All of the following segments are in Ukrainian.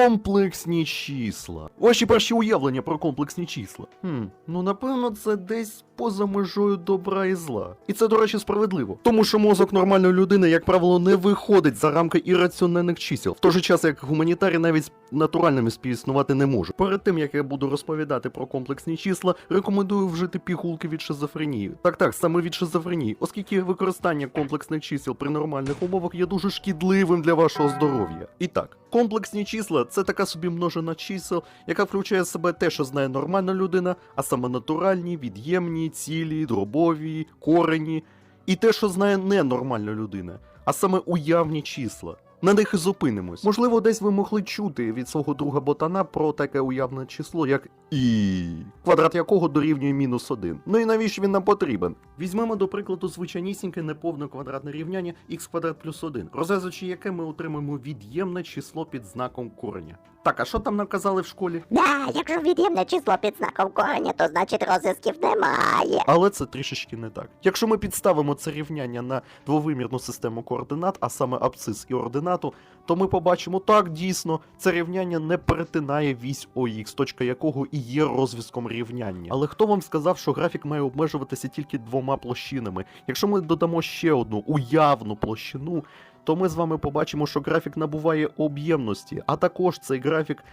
Комплексні числа. Ваші перші уявлення про комплексні числа. Хм, ну напевно, це десь поза межою добра і зла. І це, до речі, справедливо. Тому що мозок нормальної людини, як правило, не виходить за рамки ірраціональних чисел, в той же час як гуманітарій навіть натуральними співіснувати не може. Перед тим як я буду розповідати про комплексні числа, рекомендую вжити пігулки від шизофренії. Так, так, саме від шизофренії, оскільки використання комплексних чисел при нормальних умовах є дуже шкідливим для вашого здоров'я. І так, комплексні числа це така собі множина чисел, яка включає в себе те, що знає нормальна людина, а саме натуральні, від'ємні, цілі, дробові, корені, і те, що знає ненормальна людина, а саме уявні числа. На них і зупинимось. Можливо, десь ви могли чути від свого друга ботана про таке уявне число, як і, квадрат якого дорівнює мінус 1. Ну і навіщо він нам потрібен? Візьмемо, до прикладу, звичайнісіньке неповне квадратне рівняння х квадрат плюс 1, розв'язуючи яке ми отримаємо від'ємне число під знаком кореня. Так, а що там нам казали в школі? Да, якщо від'ємне число під знаком кореня, то значить розв'язків немає. Але це трішечки не так. Якщо ми підставимо це рівняння на двовимірну систему координат, а саме абсцис і ординату, то ми побачимо так, дійсно, це рівняння не перетинає вісь ОХ, точка якого і є розв'язком рівняння. Але хто вам сказав, що графік має обмежуватися тільки двома площинами? Якщо ми додамо ще одну уявну площину, то ми з вами побачимо, що графік набуває об'ємності, а також цей графік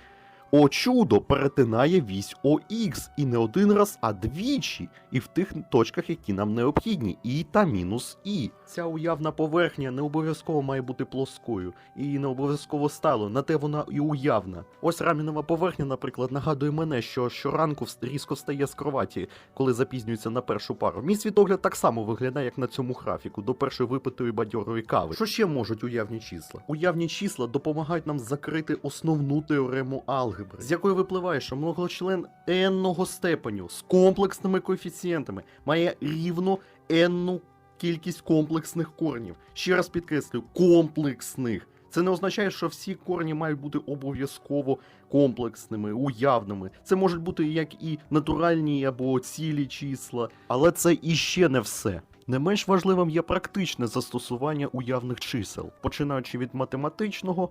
о чудо перетинає вісь ОХ і не один раз, а двічі, і в тих точках, які нам необхідні, і та мінус І. Ця уявна поверхня не обов'язково має бути плоскою і не обов'язково сталою, на те вона і уявна. Ось рамінова поверхня, наприклад, нагадує мене, що щоранку різко встає з кроваті, коли запізнюється на першу пару. Мій світогляд так само виглядає, як на цьому графіку, до першої випитої бадьорої кави. Що ще можуть уявні числа? Уявні числа допомагають нам закрити основну теорему алгебри, з якої випливає, що многочлен n-ного степеню з комплексними коефіцієнтами має рівно n кількість комплексних коренів. Ще раз підкреслюю, комплексних. Це не означає, що всі корені мають бути обов'язково комплексними, уявними. Це можуть бути як і натуральні або цілі числа, але це іще не все. Не менш важливим є практичне застосування уявних чисел, починаючи від математичного,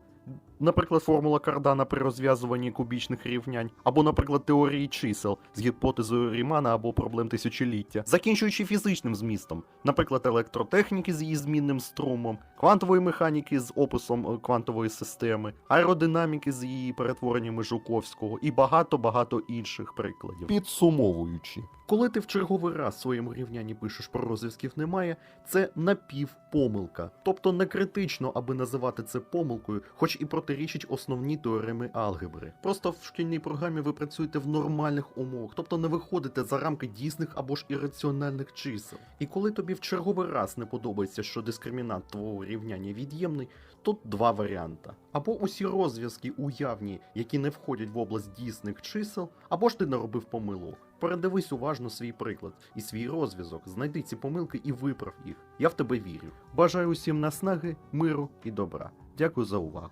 наприклад, формула Кардана при розв'язуванні кубічних рівнянь, або, наприклад, теорії чисел з гіпотезою Рімана або проблем тисячоліття, закінчуючи фізичним змістом, наприклад, електротехніки з її змінним струмом, квантової механіки з описом е, квантової системи, аеродинаміки з її перетвореннями Жуковського і багато-багато інших прикладів. Підсумовуючи, коли ти в черговий раз в своєму рівнянні пишеш про розв'язків немає, це напівпомилка, тобто не критично, аби називати це помилкою, і протирічить основні теореми алгебри. Просто в шкільній програмі ви працюєте в нормальних умовах, тобто не виходите за рамки дійсних або ж ірраціональних чисел. І коли тобі в черговий раз не подобається, що дискримінант твого рівняння від'ємний, тут два варіанти. Або усі розв'язки уявні, які не входять в область дійсних чисел, або ж ти наробив помилок. Передивись уважно свій приклад і свій розв'язок, знайди ці помилки і виправ їх. Я в тебе вірю. Бажаю усім наснаги, миру і добра. Дякую за увагу.